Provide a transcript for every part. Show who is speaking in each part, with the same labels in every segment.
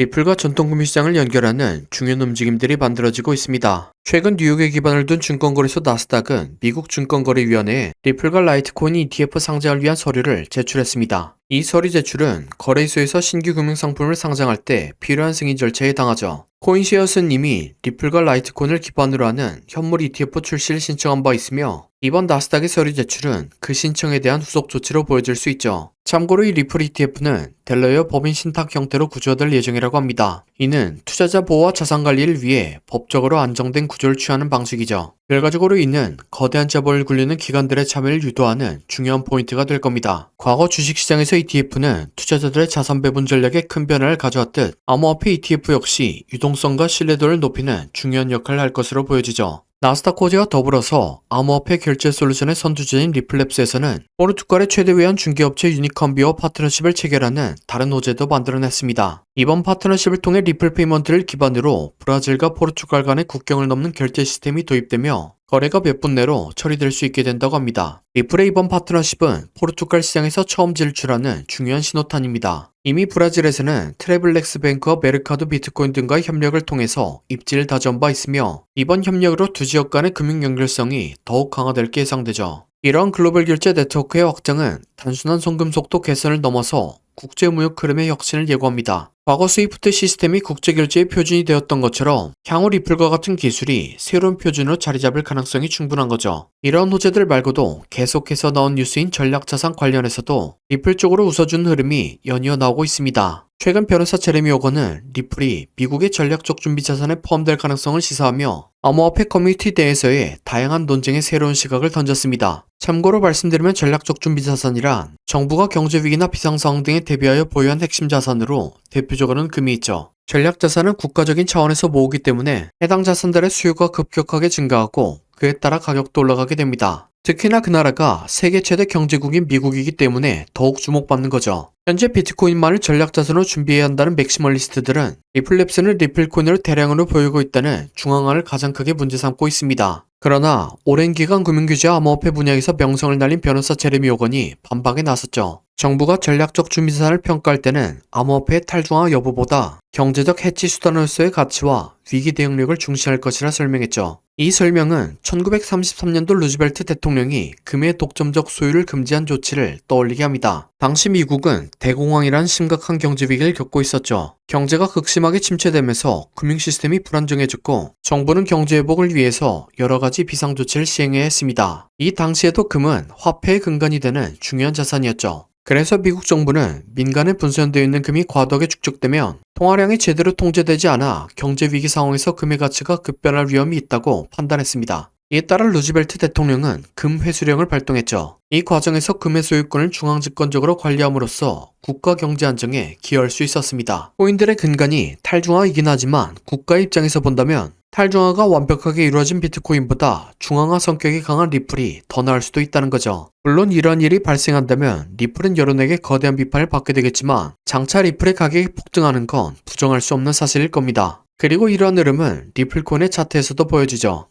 Speaker 1: 리플과 전통금융 시장을 연결하는 중요한 움직임들이 만들어지고 있습니다. 최근 뉴욕에 기반을 둔 증권거래소 나스닥은 미국 증권거래위원회에 리플과 라이트코인 ETF 상장을 위한 서류를 제출했습니다. 이 서류 제출은 거래소에서 신규 금융상품을 상장할 때 필요한 승인 절차에 해당하죠. 코인시어스는 이미 리플과 라이트코인을 기반으로 하는 현물 ETF 출시를 신청한 바 있으며 이번 나스닥의 서류 제출은 그 신청에 대한 후속 조치로 보여질 수 있죠. 참고로 이 리플 ETF는 델러웨어 법인 신탁 형태로 구조될 예정이라고 합니다. 이는 투자자 보호와 자산 관리를 위해 법적으로 안정된 구조를 취하는 방식이죠. 결과적으로 이는 거대한 자본을 굴리는 기관들의 참여를 유도하는 중요한 포인트가 될 겁니다. 과거 주식시장에서 ETF는 투자자들의 자산 배분 전략에 큰 변화를 가져왔듯 암호화폐 ETF 역시 유동성과 신뢰도를 높이는 중요한 역할을 할 것으로 보여지죠. 나스닥 코지와 더불어서 암호화폐 결제 솔루션의 선두주자인 리플랩스에서는 포르투갈의 최대 외환 중개업체 유니컴비와 파트너십을 체결하는 다른 호재도 만들어냈습니다. 이번 파트너십을 통해 리플 페이먼트를 기반으로 브라질과 포르투갈 간의 국경을 넘는 결제 시스템이 도입되며 거래가 몇 분 내로 처리될 수 있게 된다고 합니다. 리플의 이번 파트너십은 포르투갈 시장에서 처음 진출하는 중요한 신호탄입니다. 이미 브라질에서는 트래블렉스 뱅크와 메르카도 비트코인 등과의 협력을 통해서 입지를 다져온 바 있으며 이번 협력으로 두 지역 간의 금융 연결성이 더욱 강화될 게 예상되죠. 이러한 글로벌 결제 네트워크의 확장은 단순한 송금 속도 개선을 넘어서 국제 무역 흐름의 혁신을 예고합니다. 과거 스위프트 시스템이 국제결제의 표준이 되었던 것처럼 향후 리플과 같은 기술이 새로운 표준으로 자리 잡을 가능성이 충분한 거죠. 이런 호재들 말고도 계속해서 나온 뉴스인 전략자산 관련해서도 리플 쪽으로 웃어준 흐름이 연이어 나오고 있습니다. 최근 변호사 제레미 오건은 리플이 미국의 전략적 준비 자산에 포함될 가능성을 시사하며 암호화폐 커뮤니티 내에서의 다양한 논쟁의 새로운 시각을 던졌습니다. 참고로 말씀드리면 전략적 준비 자산이란 정부가 경제 위기나 비상 상황 등에 대비하여 보유한 핵심 자산으로 대표적으로는 금이 있죠. 전략 자산은 국가적인 차원에서 모으기 때문에 해당 자산들의 수요가 급격하게 증가하고 그에 따라 가격도 올라가게 됩니다. 특히나 그 나라가 세계 최대 경제국인 미국이기 때문에 더욱 주목받는 거죠. 현재 비트코인만을 전략 자산으로 준비해야 한다는 맥시멀리스트들은 리플랩스는 리플코인을 대량으로 보유고 있다는 중앙화를 가장 크게 문제 삼고 있습니다. 그러나 오랜 기간 금융규제와 암호화폐 분야에서 명성을 날린 변호사 제레미 오건이 반박에 나섰죠. 정부가 전략적 준비자산을 평가할 때는 암호화폐의 탈중화 여부보다 경제적 해치 수단으로서의 가치와 위기 대응력을 중시할 것이라 설명했죠. 이 설명은 1933년도 루즈벨트 대통령이 금의 독점적 소유를 금지한 조치를 떠올리게 합니다. 당시 미국은 대공황이란 심각한 경제 위기를 겪고 있었죠. 경제가 극심하게 침체되면서 금융 시스템이 불안정해졌고 정부는 경제 회복을 위해서 여러 가지 비상 조치를 시행해야 했습니다. 이 당시에도 금은 화폐의 근간이 되는 중요한 자산이었죠. 그래서 미국 정부는 민간에 분산되어 있는 금이 과도하게 축적되면 통화량이 제대로 통제되지 않아 경제 위기 상황에서 금의 가치가 급변할 위험이 있다고 판단했습니다. 이에 따라 루즈벨트 대통령은 금 회수령을 발동했죠. 이 과정에서 금의 소유권을 중앙집권적으로 관리함으로써 국가 경제 안정에 기여할 수 있었습니다. 코인들의 근간이 탈중화이긴 하지만 국가 입장에서 본다면 탈중화가 완벽하게 이루어진 비트코인보다 중앙화 성격이 강한 리플이 더 나을 수도 있다는 거죠. 물론 이런 일이 발생한다면 리플은 여론에게 거대한 비판을 받게 되겠지만 장차 리플의 가격이 폭등하는 건 부정할 수 없는 사실일 겁니다. 그리고 이러한 흐름은 리플코인의 차트에서도 보여지죠.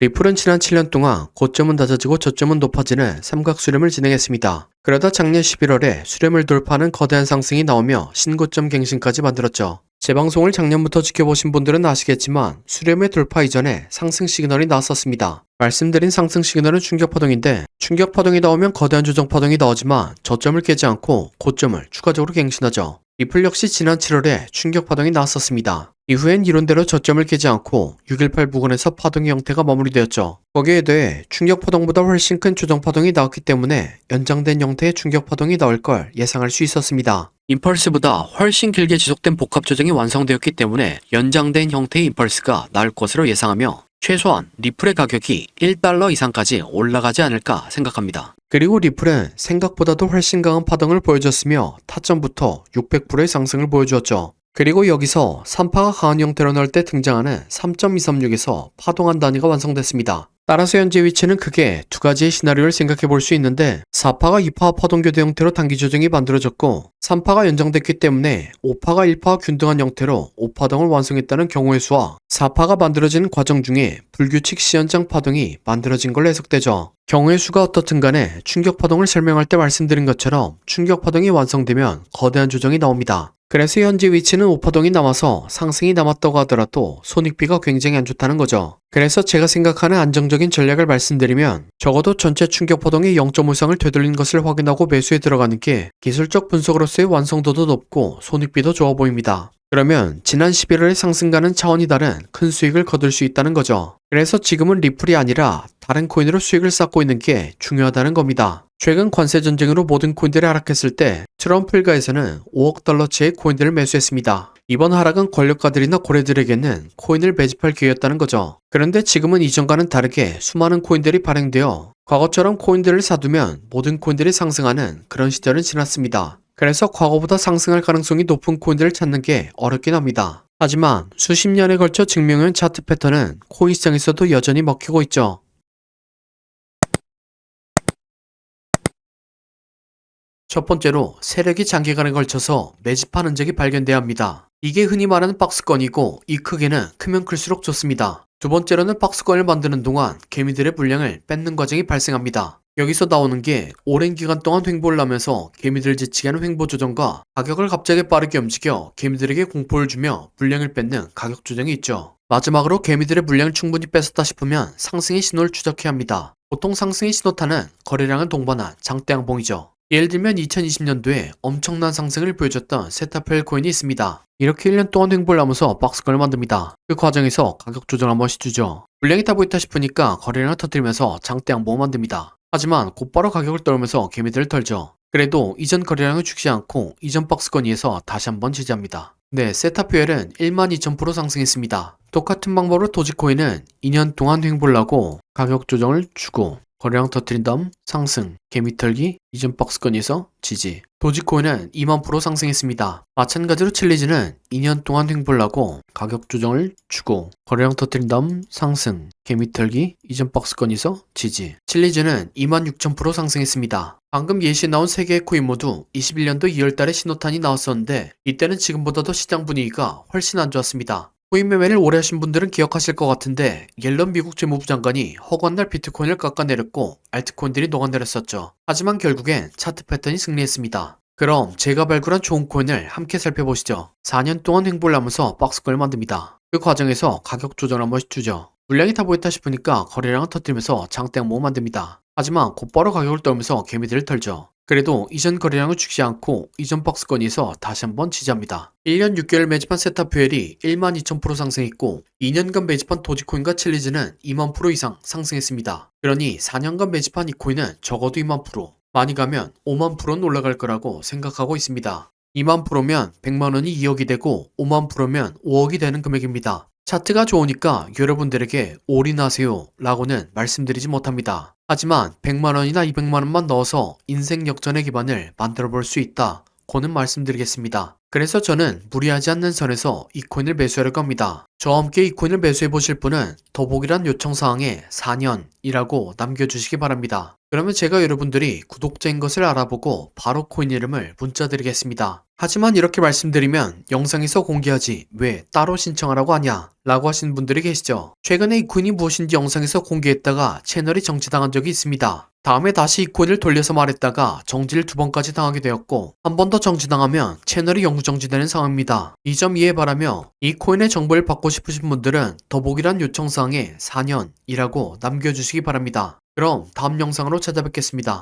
Speaker 1: 리플은 지난 7년 동안 고점은 낮아지고 저점은 높아지는 삼각 수렴을 진행했습니다. 그러다 작년 11월에 수렴을 돌파하는 거대한 상승이 나오며 신고점 갱신까지 만들었죠. 제 방송을 작년부터 지켜보신 분들은 아시겠지만 수렴의 돌파 이전에 상승 시그널이 나왔었습니다. 말씀드린 상승 시그널은 충격 파동인데 충격 파동이 나오면 거대한 조정 파동이 나오지만 저점을 깨지 않고 고점을 추가적으로 갱신하죠. 리플 역시 지난 7월에 충격 파동이 나왔었습니다. 이후엔 이론대로 저점을 깨지 않고 618 부근에서 파동의 형태가 마무리되었죠. 거기에 대해 충격 파동보다 훨씬 큰 조정 파동이 나왔기 때문에 연장된 형태의 충격 파동이 나올 걸 예상할 수 있었습니다. 임펄스보다 훨씬 길게 지속된 복합 조정이 완성되었기 때문에 연장된 형태의 임펄스가 나올 것으로 예상하며 최소한 리플의 가격이 1달러 이상까지 올라가지 않을까 생각합니다. 그리고 리플은 생각보다도 훨씬 강한 파동을 보여줬으며 타점부터 600%의 상승을 보여주었죠. 그리고 여기서 3파가 강한 형태로 나올 때 등장하는 3.236에서 파동한 단위가 완성됐습니다. 따라서 현재 위치는 크게 두 가지의 시나리오를 생각해 볼 수 있는데 4파가 2파 파동교대 형태로 단기 조정이 만들어졌고 3파가 연장됐기 때문에 5파가 1파와 균등한 형태로 5파동을 완성했다는 경우의 수와 4파가 만들어지는 과정 중에 불규칙 시연장 파동이 만들어진 걸로 해석되죠. 경우의 수가 어떻든 간에 충격 파동을 설명할 때 말씀드린 것처럼 충격 파동이 완성되면 거대한 조정이 나옵니다. 그래서 현재 위치는 5파동이 남아서 상승이 남았다고 하더라도 손익비가 굉장히 안 좋다는 거죠. 그래서 제가 생각하는 안정적인 전략을 말씀드리면 적어도 전체 충격 파동의 0.5 이상을 되돌린 것을 확인하고 매수에 들어가는 게 기술적 분석으로서의 완성도도 높고 손익비도 좋아 보입니다. 그러면 지난 11월의 상승과는 차원이 다른 큰 수익을 거둘 수 있다는 거죠. 그래서 지금은 리플이 아니라 다른 코인으로 수익을 쌓고 있는 게 중요하다는 겁니다. 최근 관세 전쟁으로 모든 코인들이 하락했을 때 트럼프 일가에서는 5억 달러치의 코인들을 매수했습니다. 이번 하락은 권력가들이나 고래들에게는 코인을 매집할 기회였다는 거죠. 그런데 지금은 이전과는 다르게 수많은 코인들이 발행되어 과거처럼 코인들을 사두면 모든 코인들이 상승하는 그런 시절은 지났습니다. 그래서 과거보다 상승할 가능성이 높은 코인들을 찾는 게 어렵긴 합니다. 하지만 수십 년에 걸쳐 증명한 차트 패턴은 코인 시장에서도 여전히 먹히고 있죠. 첫 번째로 세력이 장기간에 걸쳐서 매집한 흔적이 발견돼야 합니다. 이게 흔히 말하는 박스건이고 이 크기는 크면 클수록 좋습니다. 두 번째로는 박스건을 만드는 동안 개미들의 분량을 뺏는 과정이 발생합니다. 여기서 나오는 게 오랜 기간 동안 횡보를 하면서 개미들을 지치게 하는 횡보 조정과 가격을 갑자기 빠르게 움직여 개미들에게 공포를 주며 물량을 뺏는 가격 조정이 있죠. 마지막으로 개미들의 물량을 충분히 뺏었다 싶으면 상승의 신호를 추적해야 합니다. 보통 상승의 신호탄은 거래량을 동반한 장대 양봉이죠. 예를 들면 2020년도에 엄청난 상승을 보여줬던 세타펠 코인이 있습니다. 이렇게 1년 동안 횡보를 하면서 박스건을 만듭니다. 그 과정에서 가격 조정 한 번씩 주죠. 물량이 타고 있다 싶으니까 거래량을 터뜨리면서 장대 양봉을 만듭니다. 하지만 곧바로 가격을 떨면서 개미들을 털죠. 그래도 이전 거래량을 죽지 않고 이전 박스건 위에서 다시 한번 지지합니다. 네, 세타퓨엘은 12,000% 상승했습니다. 똑같은 방법으로 도지코인은 2년 동안 횡보를 하고 가격 조정을 주고 거래량 다음 상승, 개미 털기, 이전 박스건에서 지지. 도지코인은 2만 프로 상승했습니다. 마찬가지로 칠리즈는 2년 동안 횡보를 하고 가격 조정을 주고 거래량 다음 상승, 개미 털기, 이전 박스건에서 지지. 칠리즈는 2만 6천 프로 상승했습니다. 방금 예시에 나온 세 개의 코인 모두 21년도 2월달에 신호탄이 나왔었는데 이때는 지금보다도 시장 분위기가 훨씬 안 좋았습니다. 코인 매매를 오래 하신 분들은 기억하실 것 같은데 옐런 미국 재무부 장관이 허구한 날 비트코인을 깎아내렸고 알트코인들이 녹아내렸었죠. 하지만 결국엔 차트 패턴이 승리했습니다. 그럼 제가 발굴한 좋은 코인을 함께 살펴보시죠. 4년 동안 횡보를 하면서 박스권을 만듭니다. 그 과정에서 가격 조정 한 번씩 주죠. 물량이 타고 있다 싶으니까 거래량을 터뜨리면서 장대양모 만듭니다. 하지만 곧바로 가격을 떨면서 개미들을 털죠. 그래도 이전 거래량을 죽지 않고 이전 박스건에서 다시 한번 지지합니다. 1년 6개월 매집한 세타퓨엘이 1만 2천% 상승했고 2년간 매집한 도지코인과 칠리즈는 2만 프로 이상 상승했습니다. 그러니 4년간 매집한 이 코인은 적어도 2만 프로, 많이 가면 5만 프로는 올라갈 거라고 생각하고 있습니다. 2만 프로면 100만 원이 2억이 되고 5만 프로면 5억이 되는 금액입니다. 차트가 좋으니까 여러분들에게 올인하세요 라고는 말씀드리지 못합니다. 하지만 100만원이나 200만원만 넣어서 인생 역전의 기반을 만들어 볼 수 있다. 고는 말씀드리겠습니다. 그래서 저는 무리하지 않는 선에서 이 코인을 매수하려고 합니다. 저와 함께 이 코인을 매수해 보실 분은 더보기란 요청사항에 4년이라고 남겨주시기 바랍니다. 그러면 제가 여러분들이 구독자인 것을 알아보고 바로 코인 이름을 문자 드리겠습니다. 하지만 이렇게 말씀드리면 영상에서 공개하지 왜 따로 신청하라고 하냐 라고 하시는 분들이 계시죠. 최근에 이 코인이 무엇인지 영상에서 공개했다가 채널이 정지당한 적이 있습니다. 다음에 다시 이 코인을 돌려서 말했다가 정지를 두 번까지 당하게 되었고 한 번 더 정지당하면 채널이 영구 정지되는 상황입니다. 이 점 이해 바라며 이 코인의 정보를 받고 싶으신 분들은 더보기란 요청사항에 4년이라고 남겨주시기 바랍니다. 그럼 다음 영상으로 찾아뵙겠습니다.